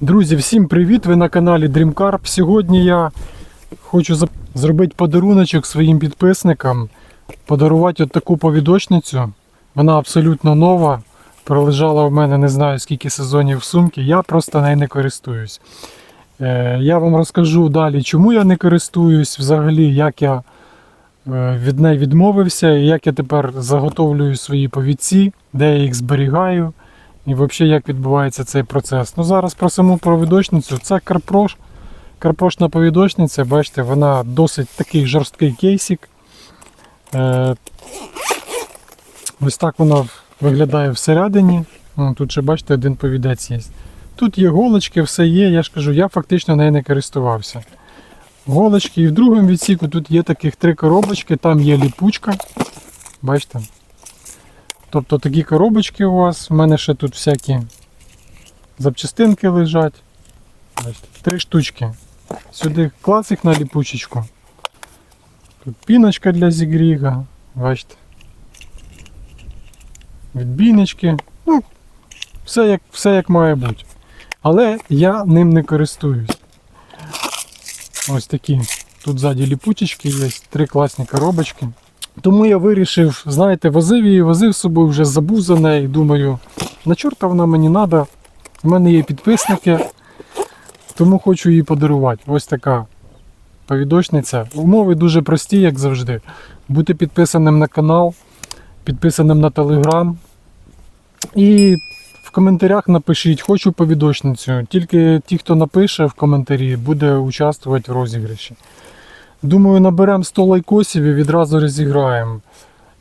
Друзі, всім привіт! Ви на каналі DreamCarp. Сьогодні я хочу зробити подаруночок своїм підписникам, подарувати от таку повідочницю. Вона абсолютно нова. Пролежала в мене не знаю скільки сезонів в сумці. Я просто нею не користуюсь. Е, я вам розкажу далі, чому я не користуюсь, взагалі, як я е, від неї відмовився, і як я тепер заготовлюю свої повідці, де я їх зберігаю. І взагалі як відбувається цей процес. Ну зараз про саму повідочницю. Це карпрош. Карпрошна повідочниця, бачите, вона досить такий жорсткий кейсик. Е, ось так вона виглядає всередині. Тут ще бачите, один повідець є. Тут є голочки, все є. Я ж кажу, я фактично нею не користувався. Голочки і в другому відсіку тут є таких три коробочки, там є ліпучка. Бачите? Тобто такі коробочки у вас. У мене ще тут всякі запчастинки лежать. Три штучки. Сюди клацик на ліпучечку. Тут піночка для зігріга. Бачите. Відбійнички. Ну, все як, все як має бути. Але я ним не користуюсь. Ось такі. Тут ззаді ліпучечки є, три класні коробочки. Тому я вирішив, знаєте, возив її, возив з собою, вже забув за неї. Думаю, на чорта вона мені треба. У мене є підписники, тому хочу її подарувати. Ось така повідочниця. Умови дуже прості, як завжди. Бути підписаним на канал, підписаним на телеграм. І в коментарях напишіть, хочу повідочницю. Тільки ті, хто напише в коментарі, буде участвувати в розіграші. Думаю, наберемо 100 лайкосів і відразу розіграємо.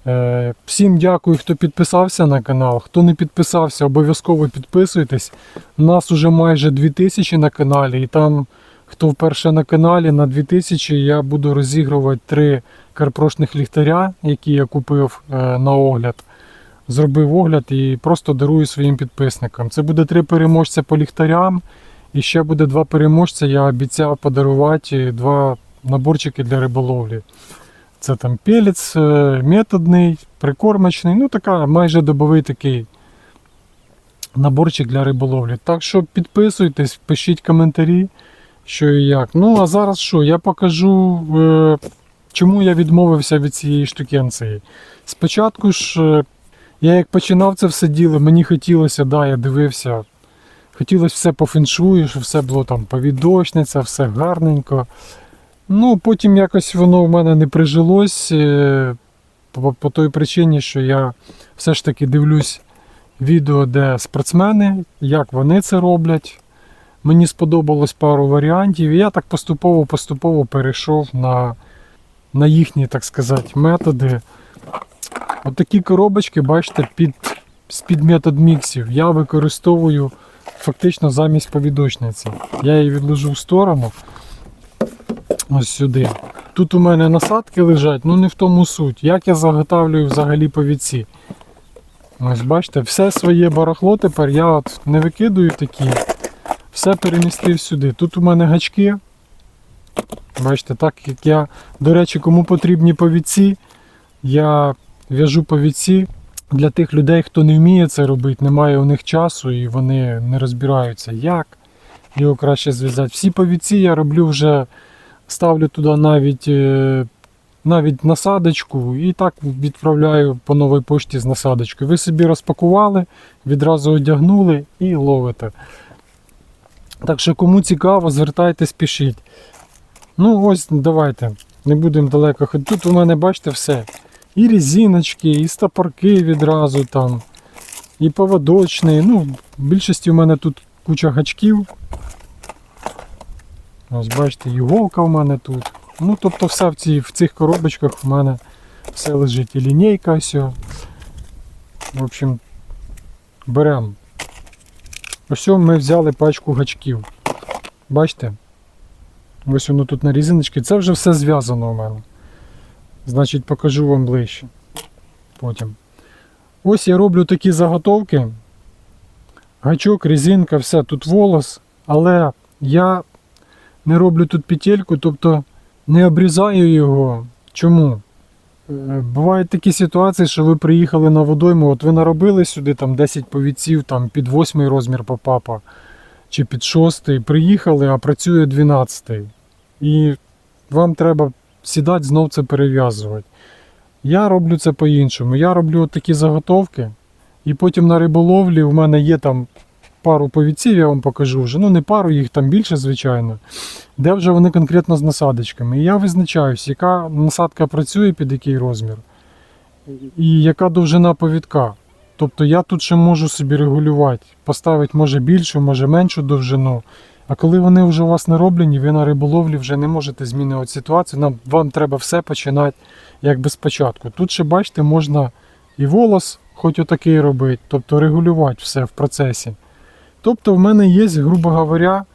Е, Всім дякую, хто підписався на канал. Хто не підписався, обов'язково підписуйтесь. У нас уже майже 2000 на каналі, і там, хто вперше на каналі, на 2000 я буду розігрувати три карпрошних ліхтаря, які я купив е, на огляд. Зробив огляд і просто дарую своїм підписникам. Це буде три переможця по ліхтарям. І ще буде два переможця. Я обіцяв подарувати два наборчики для риболовлі. Це там пелець е, методний, прикормочний, ну така майже добовий такий наборчик для риболовлі. Так що підписуйтесь, пишіть коментарі, що і як. Ну, а зараз що? Я покажу, е, чому я відмовився від цієї штукенції. Спочатку ж, е, я як починав це все діло, мені хотілося, да, я дивився. Хотілося все по феншую, щоб все було там повідочниця, все гарненько. Ну, потім якось воно в мене не прижилось е, по, по той причині, що я все ж таки дивлюсь відео, де спортсмени, як вони це роблять. Мені сподобалось пару варіантів, і я так поступово-поступово перейшов на, на їхні, так сказати, методи. Отакі коробочки, бачите, під, з-під метод міксів я використовую фактично замість повідочниці. Я її відложу в сторону. Ось сюди. Тут у мене насадки лежать, ну не в тому суть. Як я заготавлюю взагалі повідці. Ось бачите, все своє барахло тепер я от не викидую такі. Все перемістив сюди. Тут у мене гачки. Бачите, так як я, до речі, кому потрібні повідці, я в'яжу повідці для тих людей, хто не вміє це робити, немає у них часу і вони не розбираються, як його краще зв'язати. Всі повідці я роблю вже ставлю туди навіть, е, навіть насадочку і так відправляю по новій пошті з насадочкою. Ви собі розпакували, відразу одягнули і ловите. Так що, кому цікаво, звертайтесь, пишіть. Ну, ось, давайте, не будемо далеко ходити. Тут у мене, бачите, все. І резиночки, і стопорки відразу там, і поводочний. Ну, в більшості у мене тут куча гачків. Ось бачите, іголка в мене тут. Ну, тобто все в, ці, в цих коробочках в мене все лежить. І лінійка ось. В общем, беремо. Ось ми взяли пачку гачків. Бачите? Ось воно тут на різиночці. Це вже все зв'язано у мене. Значить, покажу вам ближче. Потім. Ось я роблю такі заготовки. Гачок, резинка, все, тут волос. Але я не роблю тут петельку, тобто не обрізаю його. Чому? Е, Бувають такі ситуації, що ви приїхали на водойму, от ви наробили сюди там 10 повідців там, під 8 розмір попапа, чи під 6, приїхали, а працює 12. І вам треба сідати знов це перев'язувати. Я роблю це по-іншому. Я роблю от такі заготовки, і потім на риболовлі в мене є там пару повідців, я вам покажу вже. Ну, не пару, їх там більше, звичайно, де вже вони конкретно з насадочками. І я визначаюсь, яка насадка працює під який розмір, і яка довжина повідка. Тобто я тут ще можу собі регулювати, поставити може більшу, може меншу довжину. А коли вони вже у вас не роблені, ви на риболовлі вже не можете змінювати ситуацію. Нам, вам треба все починати якби спочатку. Тут ще бачите, можна і волос хоч отакий робити, тобто регулювати все в процесі. Тобто в мене є, грубо говоря,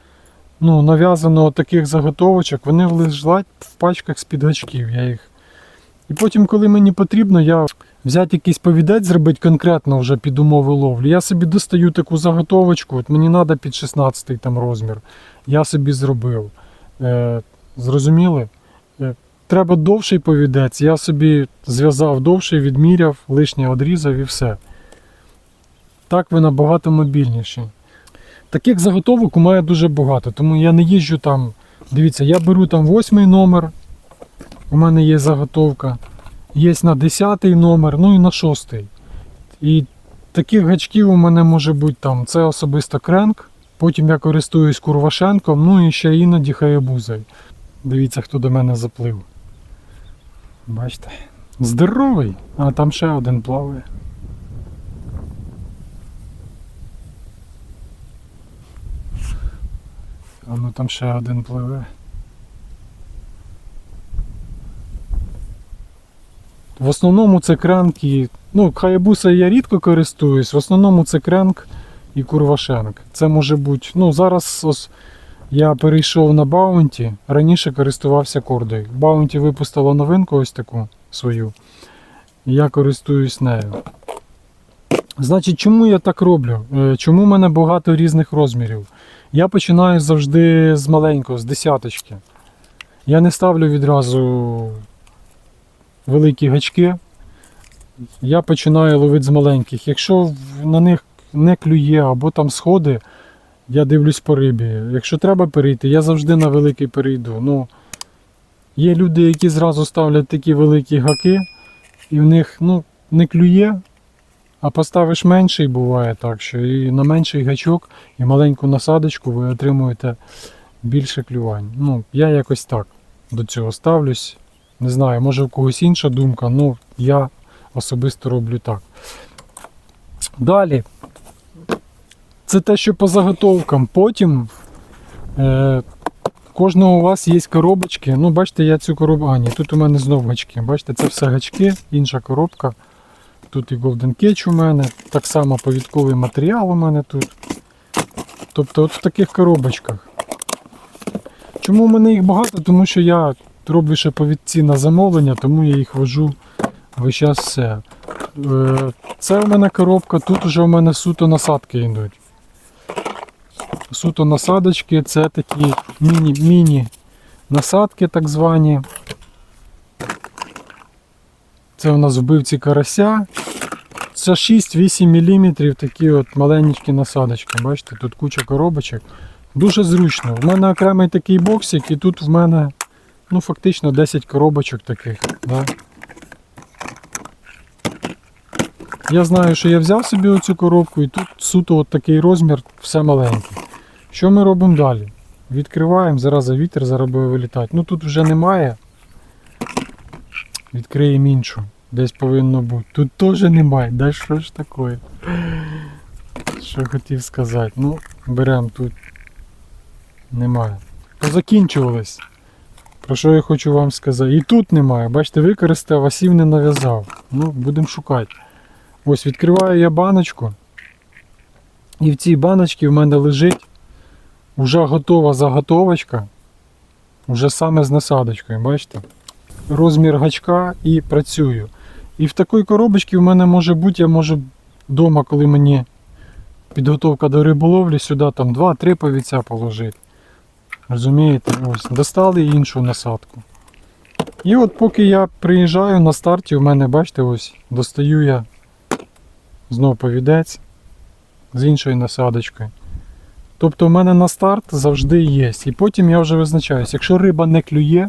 ну, нав'язано таких заготовочок, вони лежать в пачках з-під гачків. Я їх. І потім, коли мені потрібно, я взяти якийсь повідець, зробити конкретно вже під умови ловлі. Я собі достаю таку заготовочку, от мені треба під 16 там розмір. Я собі зробив. Е, зрозуміли? Е, треба довший повідець, я собі зв'язав довший, відміряв, лишнє одрізав і все. Так ви набагато мобільніші. Таких заготовок у мене дуже багато, тому я не їжджу там. Дивіться, я беру там восьмий номер, у мене є заготовка. Є на 10 номер, ну і на 6. І таких гачків у мене може бути там. Це особисто кренк. Потім я користуюсь курвашенком, ну і ще іноді хаябузою. Дивіться, хто до мене заплив. Бачите? Здоровий, а там ще один плаває. А ну там ще один пливе. В основному це кренк і. Ну, хаябуса я рідко користуюсь, в основному це кренк і курвашенк. Це може бути. Ну, зараз ось я перейшов на Баунті, раніше користувався кордою. Баунті випустила новинку ось таку свою. Я користуюсь нею. Значить, чому я так роблю? Е, Чому в мене багато різних розмірів? Я починаю завжди з маленького, з десяточки. Я не ставлю відразу великі гачки. Я починаю ловити з маленьких. Якщо на них не клює або там сходи, я дивлюсь по рибі. Якщо треба перейти, я завжди на великий перейду. Ну, є люди, які зразу ставлять такі великі гаки, і в них ну, не клює, а поставиш менший, буває так, що і на менший гачок і маленьку насадочку ви отримуєте більше клювань. Ну, я якось так до цього ставлюсь. Не знаю, може у когось інша думка, ну я особисто роблю так. Далі. Це те, що по заготовкам. Потім е, кожного у вас є коробочки. Ну, бачите, я цю коробку. А, ні, тут у мене знов гачки. Бачите, це все гачки, інша коробка. Тут і Golden Catch у мене, так само повідковий матеріал у мене тут. Тобто от в таких коробочках. Чому в мене їх багато? Тому що я роблю ще повідці на замовлення, тому я їх вожу весь час все. Е, Це у мене коробка, тут вже у мене суто насадки йдуть. Суто насадочки, це такі міні, міні насадки так звані. Це у нас вбивці карася. Це 6-8 мм такі от маленькі насадочки. Бачите, тут куча коробочок. Дуже зручно. У мене окремий такий боксик, і тут в мене ну, фактично 10 коробочок таких. Да? Я знаю, що я взяв собі оцю коробку і тут суто от такий розмір, все маленьке. Що ми робимо далі? Відкриваємо, зараз вітер зараз буде вилітати. Ну тут вже немає. Відкриємо іншу. Десь повинно бути. Тут теж немає. Да що ж таке? Що хотів сказати? Ну, беремо тут. Немає. Позакінчувались. Про що я хочу вам сказати? І тут немає. Бачите, використав, а не нав'язав. Ну, будемо шукати. Ось відкриваю я баночку. І в цій баночці в мене лежить вже готова заготовочка. Вже саме з насадочкою, бачите? Розмір гачка і працюю. І в такій коробочці в мене може бути, я можу вдома, коли мені підготовка до риболовлі, сюди там 2-3 повіця положити. Розумієте? Ось, достали іншу насадку. І от поки я приїжджаю на старті, у мене, бачите, ось достаю я знов повідець з іншою насадочкою. Тобто в мене на старт завжди є. І потім я вже визначаюсь. Якщо риба не клює,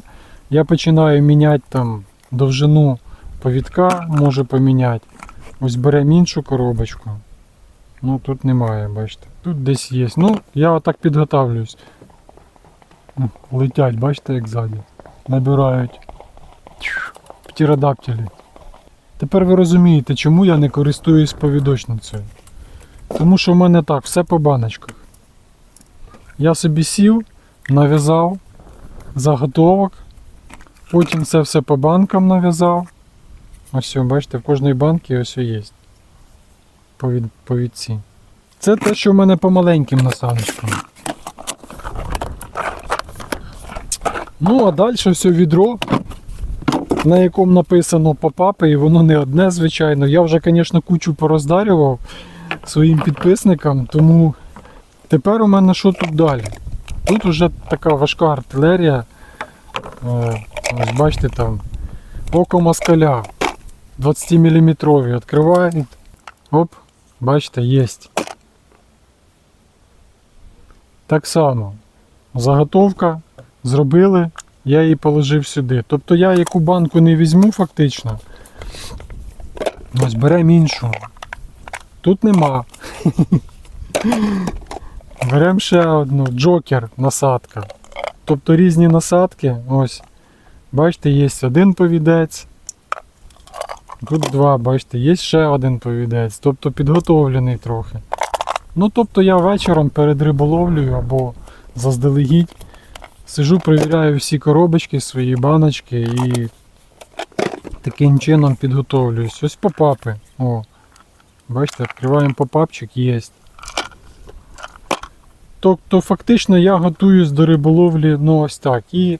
я починаю міняти там довжину повідка, можу поміняти. Ось беремо іншу коробочку. Ну тут немає, бачите. Тут десь є. Ну, я отак підготавлююсь. Летять, бачите, як ззаді. Набирають Тьф, птеродактилі. Тепер ви розумієте, чому я не користуюсь повідочницею. Тому що в мене так, все по баночках. Я собі сів, нав'язав заготовок, потім це все по банкам нав'язав. Ось, все, бачите, в кожній банці ось є. Повід, повідці. Це те, що в мене по маленьким насадочкам. Ну, а далі все відро, на якому написано попапи, і воно не одне, звичайно. Я вже, звісно, кучу пороздарював своїм підписникам, тому тепер у мене що тут далі? Тут вже така важка артилерія. Е, Ось бачите там. Око москаля 20 мм відкриває. Оп, бачите, є. Так само. Заготовка зробили, я її положив сюди. Тобто я яку банку не візьму фактично. Ось беремо іншу. Тут нема. Беремо ще одну джокер насадка. Тобто різні насадки. Ось. Бачите, є один повідець. Тут два, бачите, є ще один повідець. Тобто підготовлений трохи. Ну, тобто я вечором перед риболовлею або заздалегідь сижу, перевіряю всі коробочки, свої баночки і таким чином підготовлююсь. Ось попапи. О, бачите, відкриваємо попапчик, є. Тобто фактично я готуюсь до риболовлі ну ось так. І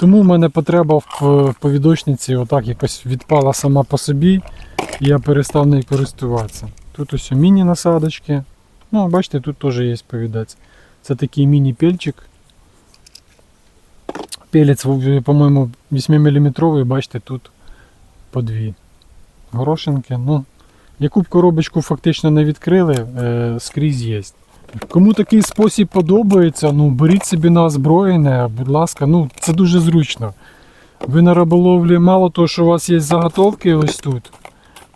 тому в мене потреба в в повідочниці отак якось відпала сама по собі, і я перестав нею користуватися. Тут ось міні-насадочки. Ну, бачите, тут теж є повідець. Це такий міні-пельчик. Пелець, по-моєму, 8-мм, бачите, тут по дві горошинки. Ну, яку б коробочку фактично не відкрили, е, скрізь є. Кому такий спосіб подобається, ну беріть собі на озброєнне, будь ласка, ну це дуже зручно. Ви на риболовлі, мало того, що у вас є заготовки ось тут.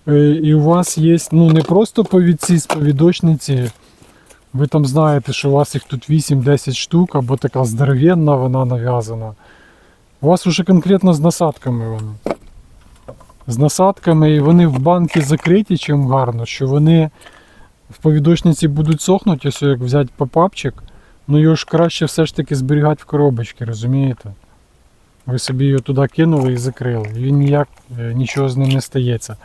е, І у вас є ну, не просто повідці з повідочниці. Ви там знаєте, що у вас їх тут 8-10 штук, або така здоровенна вона нав'язана. У вас вже конкретно з насадками вони. З насадками, і вони в банки закриті чим гарно, що вони в повідочниці будуть сохнути, ось як взяти попапчик, ну його ж краще все ж таки зберігати в коробочці, розумієте? Ви собі його туди кинули і закрили. І він ніяк е, нічого з ним не стається.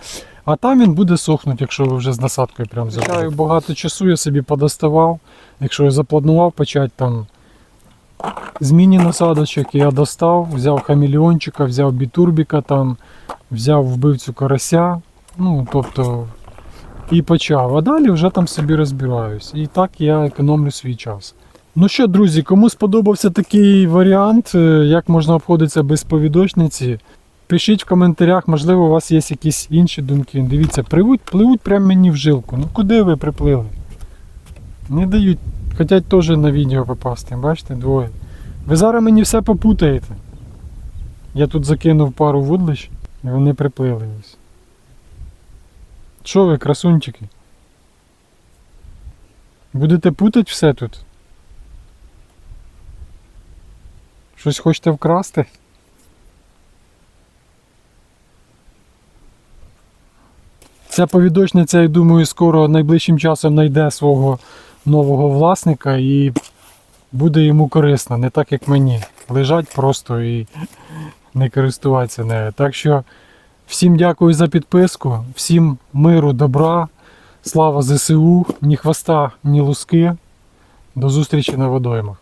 А там він буде сохнути, якщо ви вже з насадкою прям закрили. Багато часу я собі подоставав. Якщо я запланував почати там з міні-насадочок, я достав, взяв хамелеончика, взяв бітурбіка там, взяв вбивцю карася. Ну, тобто і почав. А далі вже там собі розбираюсь. І так я економлю свій час. Ну що, друзі, кому сподобався такий варіант, е, як можна обходитися без повідочниці, пишіть в коментарях, можливо, у вас є якісь інші думки. Дивіться, пливуть, пливуть прямо мені в жилку. Ну куди ви приплили? Не дають, хочуть теж на відео попасти, бачите, двоє. Ви зараз мені все попутаєте. Я тут закинув пару вудлищ і вони приплили. Що ви, красунчики? Будете путати все тут? Щось хочете вкрасти? Ця повідочниця, я думаю, скоро найближчим часом знайде свого нового власника і буде йому корисно, не так як мені. Лежать просто і не користуватися нею. Так що всім дякую за підписку, всім миру, добра, слава ЗСУ, ні хвоста, ні луски. До зустрічі на водоймах.